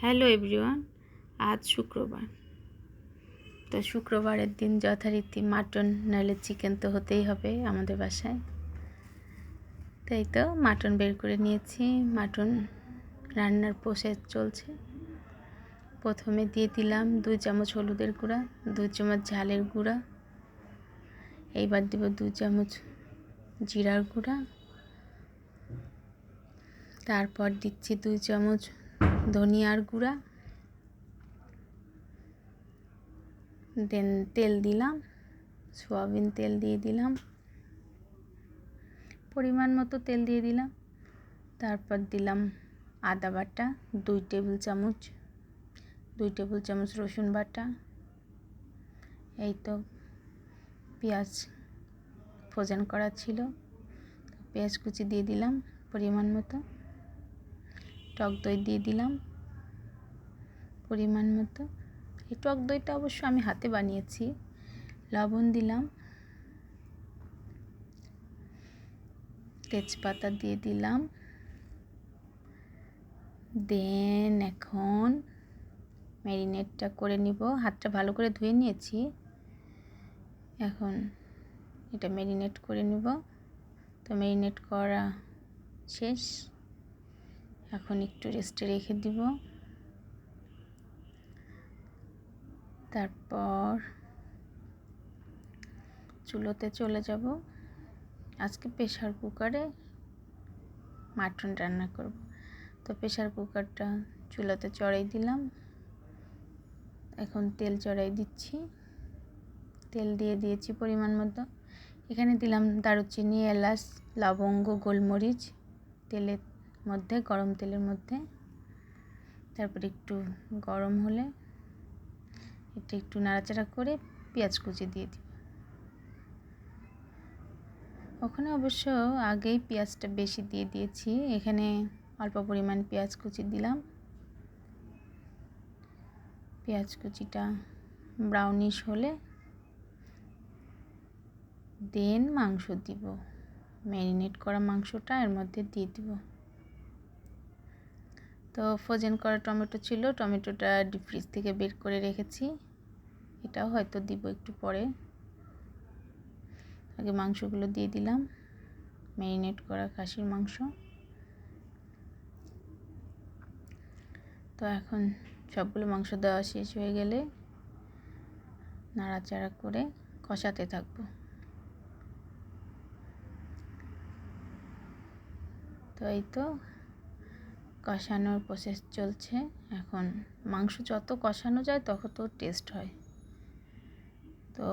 Hello everyone, আজ শুক্রবার। তো শুক্রবারের দিন যথারীতি মাটন নাহলে চিকেন তো হতেই হবে আমাদের বাসায়। তাই তো মাটন বের করে নিয়েছি, মাটন রান্নার প্রসেস চলছে। প্রথমে দিয়ে দিলাম দুই চামচ হলুদের গুঁড়া, দুই চামচ ঝালের গুঁড়া। এইবার দেব দুই চামচ জিরার গুঁড়া। তারপর দিচ্ছি দুই চামচ ধনিয়ার গুঁড়া, দেন তেল দিলাম, সোয়াবিন তেল দিয়ে দিলাম, পরিমাণ মতো তেল দিয়ে দিলাম, তারপর দিলাম আদা বাটা, দুই টেবিল চামচ, দুই টেবিল চামচ রসুন বাটা, এই তো পেঁয়াজ ফোজন করা ছিল, পেঁয়াজ কুচি দিয়ে দিলাম পরিমাণ মতো। টক দই দিয়ে দিলাম পরিমাণ মতো। এই টক দইটা অবশ্য আমি হাতে বানিয়েছি, লবণ দিলাম, তেজপাতা দিয়ে দিলাম, দেন এখন ম্যারিনেটটা করে নিব। হাতটা ভালো করে ধুয়ে নিয়েছি, এখন এটা ম্যারিনেট করে নিব। তো ম্যারিনেট করা শেষ। এখন একটু রেস্টে রেখে দিব। তারপর চুলোতে চলে যাব। আজকে প্রেশার কুকারে মাটন রান্না করব। তো প্রেশার কুকারটা চুলোতে চড়াই দিলাম। এখন তেল চড়াই দিচ্ছি। তেল দিয়ে দিয়েছি পরিমাণ মতো। এখানে দিলাম দারুচিনি, এলাচ, লবঙ্গ, গোলমরিচ, তেলের মধ্যে, গরম তেলের মধ্যে। তারপর একটু গরম হলে এটা একটু নাড়াচাড়া করে পেঁয়াজ কুচি দিয়ে দিব। ওখানে অবশ্য আগেই পেঁয়াজটা বেশি দিয়ে দিয়েছি। এখানে অল্প পরিমাণ পেঁয়াজ কুচি দিলাম। পেঁয়াজ কুচিটা ব্রাউনিশ হলে দেন মাংস দিব। ম্যারিনেট করা মাংসটা এর মধ্যে দিয়ে দিব। তো ফ্রোজেন করা টমেটো ছিল, টমেটোটা ডিপ ফ্রিজ থেকে বের করে রেখেছি। এটাও হয়তো দিব একটু পরে। আগে মাংসগুলো দিয়ে দিলাম। ম্যারিনেট করা খাসির মাংস। তো এখন সবগুলো মাংস দেওয়া শেষ হয়ে গেলে নাড়াচাড়া করে কষাতে থাকব। তো এই তো কষানোর প্রসেস চলছে। এখন মাংস যত কষানো যায়, তত তো টেস্ট হয়। তো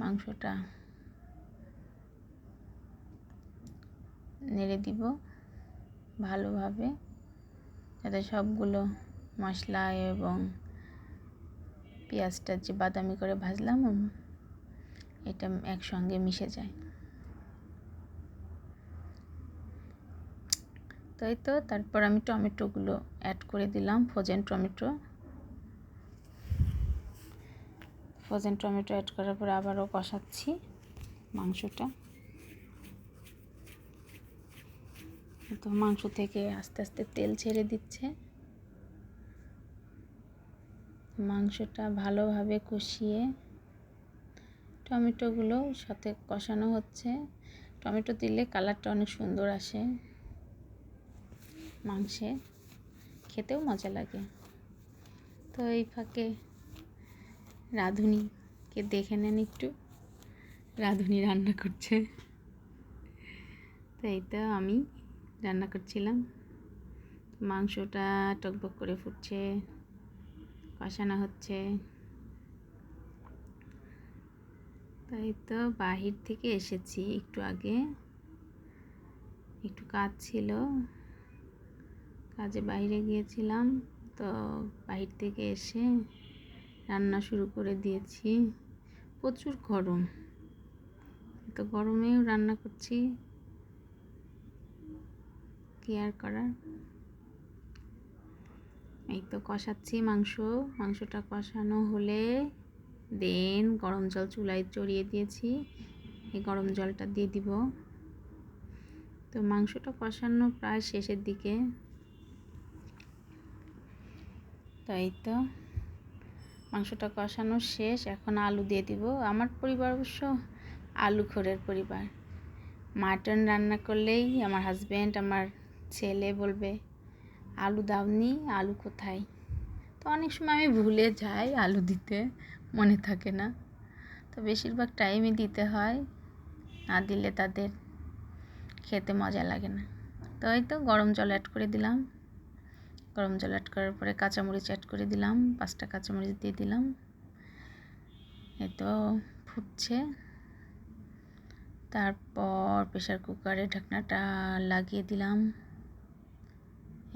মাংসটা নেড়ে দিব ভালোভাবে, যাতে সবগুলো মশলা এবং পেঁয়াজটা যে বাদামি করে ভাজলাম এটা একসঙ্গে মিশে যায়। তাই তো? তারপর আমি টমেটোগুলো অ্যাড করে দিলাম frozen tomato. Frozen tomato add করার পর আবারও কষাচ্ছি মাংসটা। তো মাংস থেকে আস্তে আস্তে তেল ছেড়ে দিচ্ছে। মাংসটা ভালোভাবে কষিয়ে টমেটোগুলো সাথে কষানো হচ্ছে। টমেটো দিলে কালারটা অনেক সুন্দর আসে। মাংসে খেতেও মজা লাগে। তো এই ফাঁকে রাঁধুনিকে দেখে নেন একটু। রাঁধুনি রান্না করছে। তো এই তো আমি রান্না করছিলাম। মাংসটা টকবক করে ফুটছে, কষানো হচ্ছে। তাই তো বাহির থেকে এসেছি। একটু আগে একটু কাজ ছিল। কাজে বাইরে গিয়েছিলাম, তো বাহির থেকে এসে রান্না শুরু করে দিয়েছি। প্রচুর গরম। তো গরমেও রান্না করছি। কি আর করার? এই তো কষাচ্ছি মাংস। মাংসটা কষানো হলে দেন গরম জল চুলায় চড়িয়ে দিয়েছি। এই গরম জলটা দিয়ে দিব। তো মাংসটা কষানো প্রায় শেষের দিকে। তো এই তো। মাংসটা কষানো শেষ, এখন আলু দিয়ে দিব। আমার পরিবার অবশ্য আলু খোরের পরিবার। মাটন রান্না করলেই আমার হাজব্যান্ড আমার ছেলে বলবে, আলু দাওনি, আলু কোথায়? তো অনেক সময় আমি ভুলে যাই আলু দিতে, মনে থাকে না। তো বেশিরভাগ টাইমই দিতে হয়, না দিলে তাদের খেতে মজা লাগে না। তো এই তো গরম জল অ্যাড করে দিলাম। গরম জল অ্যাড করার পরে কাঁচামরিচ অ্যাড করে দিলাম, পাঁচটা কাঁচামরিচ দিয়ে দিলাম। এই তো ফুটছে। তারপর প্রেশার কুকারে ঢাকনাটা লাগিয়ে দিলাম।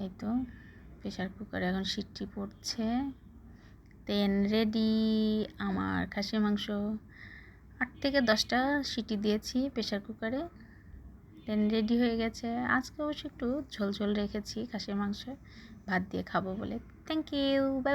এই তো প্রেশার কুকারে এখন সিটটি পড়ছে। দেন রেডি আমার খাসি মাংস। আট থেকে দশটা সিটি দিয়েছি প্রেশার কুকারে দেন রেডি হয়ে গেছে। আজকে অবশ্য একটু ঝোল ঝোল রেখেছি খাসির মাংস ভাত দিয়ে খাব বলে। Thank you bye bye